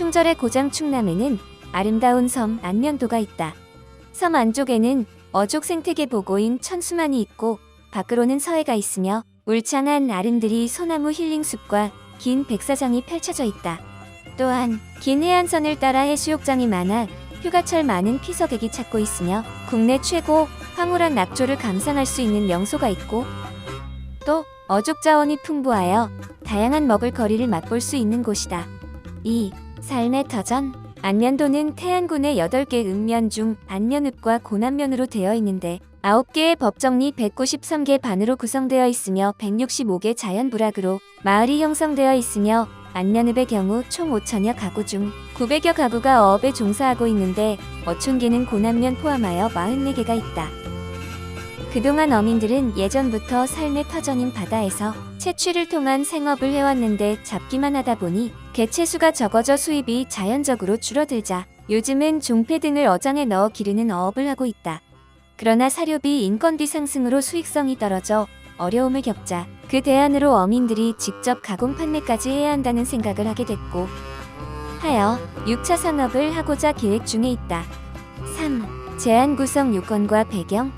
충절의 고장 충남에는 아름다운 섬 안면도가 있다. 섬 안쪽에는 어족 생태계 보고인 천수만이 있고 밖으로는 서해가 있으며 울창한 아름드리 소나무 힐링숲과 긴 백사장이 펼쳐져 있다. 또한 긴 해안선을 따라 해수욕장이 많아 휴가철 많은 피서객이 찾고 있으며 국내 최고 황홀한 낙조를 감상할 수 있는 명소가 있고 또 어족 자원이 풍부하여 다양한 먹을거리를 맛볼 수 있는 곳이다. 2. 삶의 터전 안면도는 태안군의 8개 읍면 중 안면읍과 고남면으로 되어 있는데 9개의 법정리 193개 반으로 구성되어 있으며 165개 자연부락으로 마을이 형성되어 있으며 안면읍의 경우 총 5천여 가구 중 900여 가구가 어업에 종사하고 있는데 어촌계는 고남면 포함하여 44개가 있다. 그동안 어민들은 예전부터 삶의 터전인 바다에서 채취를 통한 생업을 해왔는데 잡기만 하다 보니 개체수가 적어져 수입이 자연적으로 줄어들자 요즘은 종패 등을 어장에 넣어 기르는 어업을 하고 있다. 그러나 사료비 인건비 상승으로 수익성이 떨어져 어려움을 겪자 그 대안으로 어민들이 직접 가공 판매까지 해야 한다는 생각을 하게 됐고 하여 6차 산업을 하고자 계획 중에 있다. 3. 제한 구성 요건과 배경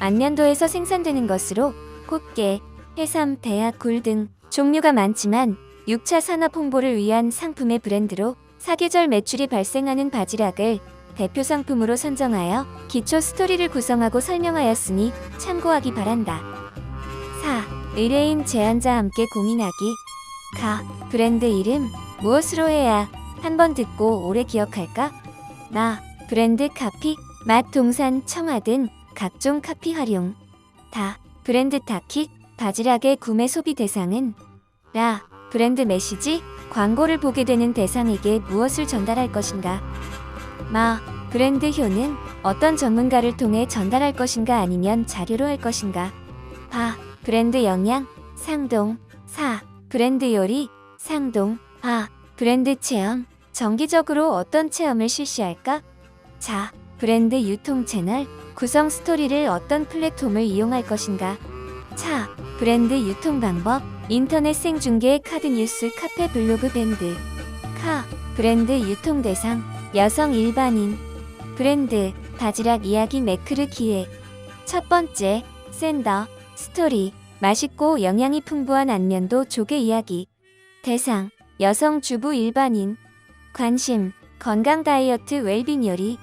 안면도에서 생산되는 것으로 꽃게, 해삼, 대하, 굴등 종류가 많지만 6차 산업 홍보를 위한 상품의 브랜드로 사계절 매출이 발생하는 바지락을 대표 상품으로 선정하여 기초 스토리를 구성하고 설명하였으니 참고하기 바란다. 4. 의뢰인 제안자 함께 고민하기. 가. 브랜드 이름 무엇으로 해야 한 번 듣고 오래 기억할까? 나. 브랜드 카피, 맛 동산 청아 등 각종 카피 활용. 다. 브랜드 타킥, 바지락의 구매 소비 대상은 라. 브랜드 메시지, 광고를 보게 되는 대상에게 무엇을 전달할 것인가? 마. 브랜드 효는 어떤 전문가를 통해 전달할 것인가 아니면 자료로 할 것인가? 바. 브랜드 영양, 상동. 사. 브랜드 요리, 상동. 바. 브랜드 체험, 정기적으로 어떤 체험을 실시할까? 자. 브랜드 유통 채널, 구성 스토리를 어떤 플랫폼을 이용할 것인가? 차. 브랜드 유통 방법, 인터넷 생중계 카드 뉴스 카페 블로그 밴드. 카. 브랜드 유통 대상, 여성 일반인. 브랜드, 바지락 이야기 매크르 기획. 첫 번째, 샌더, 스토리, 맛있고 영양이 풍부한 안면도 조개 이야기. 대상, 여성 주부 일반인. 관심, 건강 다이어트 웰빙 요리.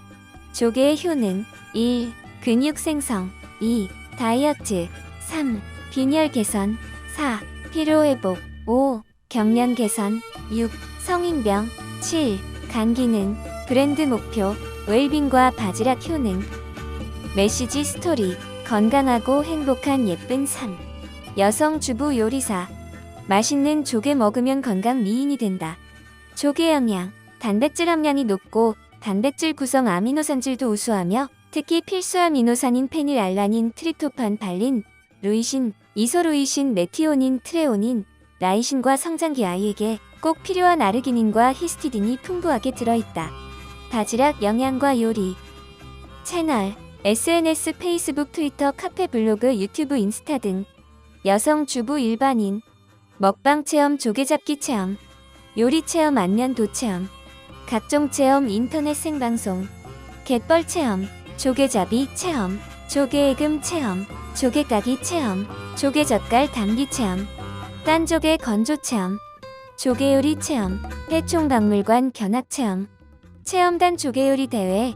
조개의 효능 1. 근육 생성 2. 다이어트 3. 빈혈 개선 4. 피로 회복 5. 경련 개선 6. 성인병 7. 간 기능 브랜드 목표 웰빙과 바지락 효능 메시지 스토리 건강하고 행복한 예쁜 삶 여성 주부 요리사 맛있는 조개 먹으면 건강 미인이 된다 조개 영양 단백질 함량이 높고 단백질 구성 아미노산질도 우수하며 특히 필수 아미노산인 페닐알라닌, 트립토판, 발린, 루이신, 이소루이신, 메티오닌, 트레오닌, 라이신과 성장기 아이에게 꼭 필요한 아르기닌과 히스티딘이 풍부하게 들어있다. 바지락 영양과 요리. 채널. SNS, 페이스북, 트위터, 카페, 블로그, 유튜브, 인스타 등 여성 주부 일반인. 먹방 체험, 조개잡기 체험. 요리 체험, 안면도 체험. 각종 체험 인터넷 생방송. 갯벌 체험 조개잡이 체험 조개애금 체험 조개까기 체험 조개젓갈 담기 체험 딴조개 건조 체험 조개요리 체험 해총박물관 견학 체험 체험단 조개요리 대회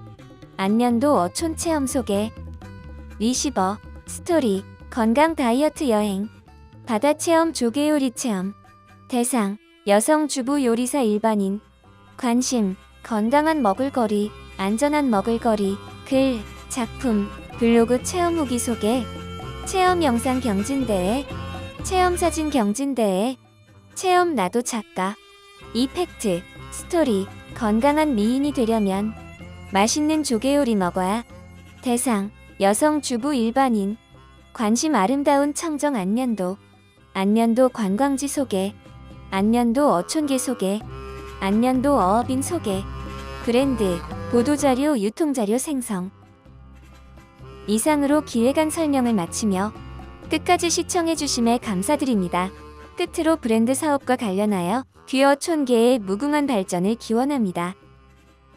안면도 어촌 체험 소개 리시버 스토리 건강 다이어트 여행 바다 체험 조개요리 체험 대상 여성 주부 요리사 일반인 관심, 건강한 먹을거리, 안전한 먹을거리, 글, 작품, 블로그 체험 후기 소개, 체험 영상 경진대회, 체험 사진 경진대회, 체험 나도 작가, 이펙트, 스토리, 건강한 미인이 되려면 맛있는 조개 요리 먹어야 대상, 여성 주부 일반인, 관심 아름다운 청정 안면도, 안면도 관광지 소개, 안면도 어촌계 소개, 안면도 어업인 소개, 브랜드, 보도자료, 유통자료 생성. 이상으로 기획안 설명을 마치며 끝까지 시청해주심에 감사드립니다. 끝으로 브랜드 사업과 관련하여 귀어 촌계의 무궁한 발전을 기원합니다.